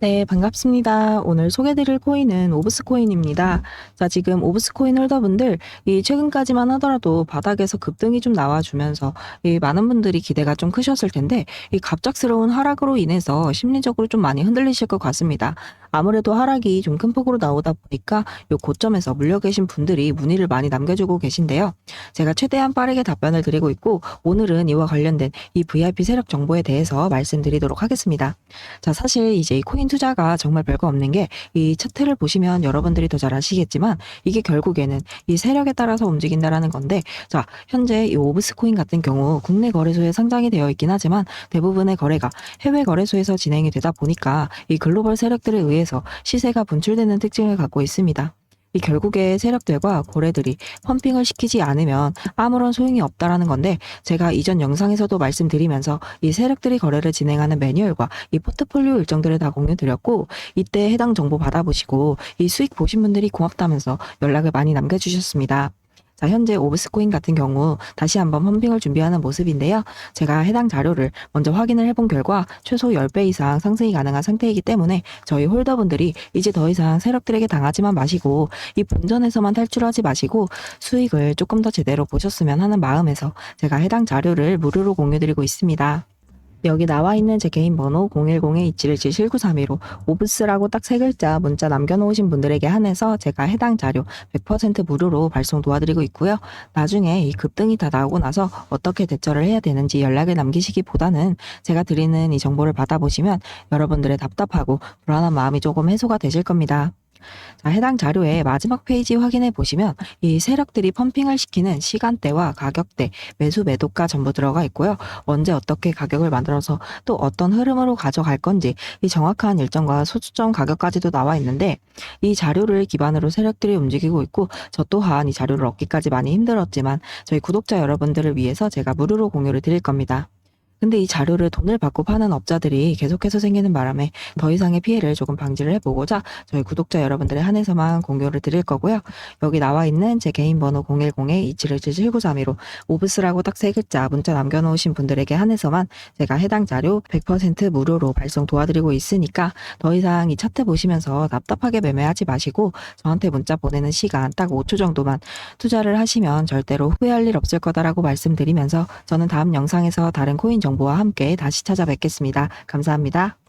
네, 반갑습니다. 오늘 소개드릴 코인은 오브스 코인입니다. 자, 지금 오브스 코인 홀더분들, 이 최근까지만 하더라도 바닥에서 급등이 좀 나와주면서, 이 많은 분들이 기대가 좀 크셨을 텐데, 이 갑작스러운 하락으로 인해서 심리적으로 좀 많이 흔들리실 것 같습니다. 아무래도 하락이 좀 큰 폭으로 나오다 보니까 요 고점에서 물려 계신 분들이 문의를 많이 남겨주고 계신데요. 제가 최대한 빠르게 답변을 드리고 있고, 오늘은 이와 관련된 이 VIP 세력 정보에 대해서 말씀드리도록 하겠습니다. 자, 사실 이제 이 코인 투자가 정말 별거 없는 게 이 차트를 보시면 여러분들이 더 잘 아시겠지만 이게 결국에는 이 세력에 따라서 움직인다라는 건데 자, 현재 이 오브스 코인 같은 경우 국내 거래소에 상장이 되어 있긴 하지만 대부분의 거래가 해외 거래소에서 진행이 되다 보니까 이 글로벌 세력들에 의해 서 시세가 분출되는 특징을 갖고 있습니다. 이 결국에 세력들과 거래들이 펌핑을 시키지 않으면 아무런 소용이 없다라는 건데 제가 이전 영상에서도 말씀드리면서 이 세력들이 거래를 진행하는 매뉴얼과 이 포트폴리오 일정들을 다 공유드렸고 이때 해당 정보 받아보시고 이 수익 보신 분들이 고맙다면서 연락을 많이 남겨주셨습니다. 자, 현재 오브스코인 같은 경우 다시 한번 펌핑을 준비하는 모습인데요. 제가 해당 자료를 먼저 확인을 해본 결과 최소 10배 이상 상승이 가능한 상태이기 때문에 저희 홀더분들이 이제 더 이상 세력들에게 당하지만 마시고 이 본전에서만 탈출하지 마시고 수익을 조금 더 제대로 보셨으면 하는 마음에서 제가 해당 자료를 무료로 공유드리고 있습니다. 여기 나와 있는 제 개인 번호 010-2717-7932로 오브스라고 딱 세 글자 문자 남겨놓으신 분들에게 한해서 제가 해당 자료 100% 무료로 발송 도와드리고 있고요. 나중에 이 급등이 다 나오고 나서 어떻게 대처를 해야 되는지 연락을 남기시기보다는 제가 드리는 이 정보를 받아보시면 여러분들의 답답하고 불안한 마음이 조금 해소가 되실 겁니다. 자, 해당 자료의 마지막 페이지 확인해 보시면 이 세력들이 펌핑을 시키는 시간대와 가격대, 매수 매도가 전부 들어가 있고요. 언제 어떻게 가격을 만들어서 또 어떤 흐름으로 가져갈 건지 이 정확한 일정과 소수점 가격까지도 나와 있는데 이 자료를 기반으로 세력들이 움직이고 있고 저 또한 이 자료를 얻기까지 많이 힘들었지만 저희 구독자 여러분들을 위해서 제가 무료로 공유를 드릴 겁니다. 근데 이 자료를 돈을 받고 파는 업자들이 계속해서 생기는 바람에 더 이상의 피해를 조금 방지를 해보고자 저희 구독자 여러분들에 한해서만 공유를 드릴 거고요. 여기 나와 있는 제 개인 번호 010-2717-7932로 오브스라고 딱 세 글자 문자 남겨놓으신 분들에게 한해서만 제가 해당 자료 100% 무료로 발송 도와드리고 있으니까 더 이상 이 차트 보시면서 답답하게 매매하지 마시고 저한테 문자 보내는 시간 딱 5초 정도만 투자를 하시면 절대로 후회할 일 없을 거다라고 말씀드리면서 저는 다음 영상에서 다른 코인 정보와 함께 다시 찾아뵙겠습니다. 감사합니다.